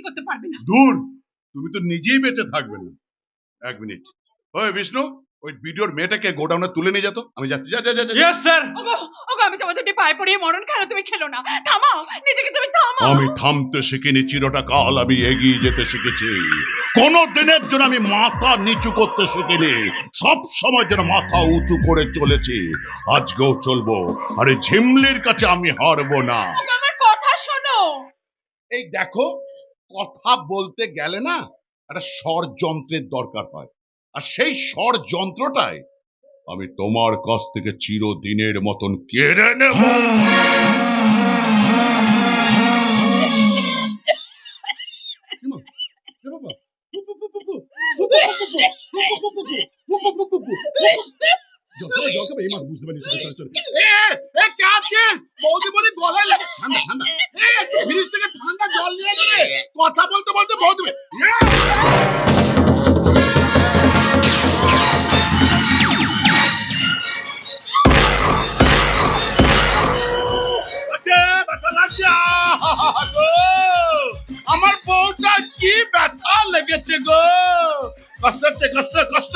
ক্ষতি করতে পারবে না। দূর তুমি তো নিজেই বেঁচে থাকবে না। এক মিনিট। ওই বিষ্ণু ওই ভিডিওর মেয়েটাকে গোডাউনে তুলে নিয়ে যেত আমি যাচ্ছি। যা যা যা। ইয়েস স্যার ওগো ওগো আমি তোমাদের দিয়ে পায়ে পড়িয়ে মরণ খেলা তুমি খেলো না। থামাও নিজেকে তুমি থামাও। আমি থামতে শিখিনি চিরটা কাল আমি এগিয়ে যেতে শিখেছি। কোন দিনের জন্য আমি মাথা নিচু করতে শিখিনি। সব সময় যেন মাথা উঁচু করে চলেছি। আজকেও চলবো আরে ঝিমলির কাছে আমি হারবো না। ওগো আমার কথা শোনো। এই দেখো কথা বলতে গেলে না একটা স্বর যন্ত্রের দরকার হয়। আর সেই স্বর যন্ত্রটাই আমি তোমার কাছ থেকে চিরদিনের মতন কেড়ে নেব। বুঝতে পারি আমার বউটা কি ব্যথা লেগেছে গো। কষ্ট হচ্ছে, কষ্ট কষ্ট।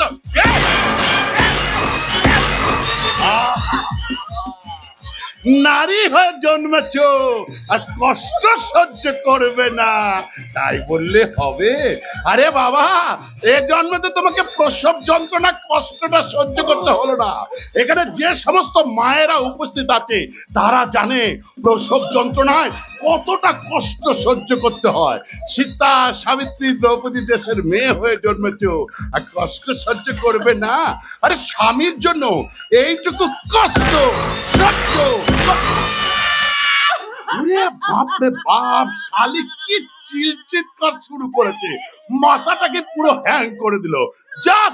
নারী হয়ে জন্মেছ, আর কষ্ট সহ্য করবে না। তাই বললে হবে। আরে বাবা, এ জন্মে তো তোমাকে প্রসব যন্ত্রণা, কষ্টটা সহ্য করতে হলো না। এখানে যে সমস্ত মায়েরা উপস্থিত আছে, তারা জানে প্রসব যন্ত্রণায় কতটা কষ্ট সহ্য করতে হয়। সীতা, সাবিত্রী দ্রৌপদী দেশের মেয়ে হয়ে জন্মেছ। আর কষ্ট সহ্য করবে না। আরে স্বামীর জন্য এইটুকু কষ্ট সহ্য বাপরে বাপ কি শুরু করেছে। মাথাটাকে পুরো হ্যাং করে দিল। যা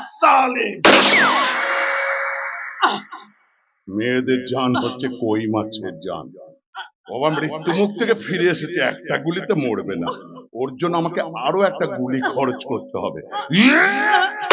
মেয়েদের জান হচ্ছে কই মাছের জান। বাবা, মৃত্যু মুখ থেকে ফিরে এসেছে। একটা গুলিতে মরবে না। ওর জন্য আমাকে আরও একটা গুলি খরচ করতে হবে। ইয়ে!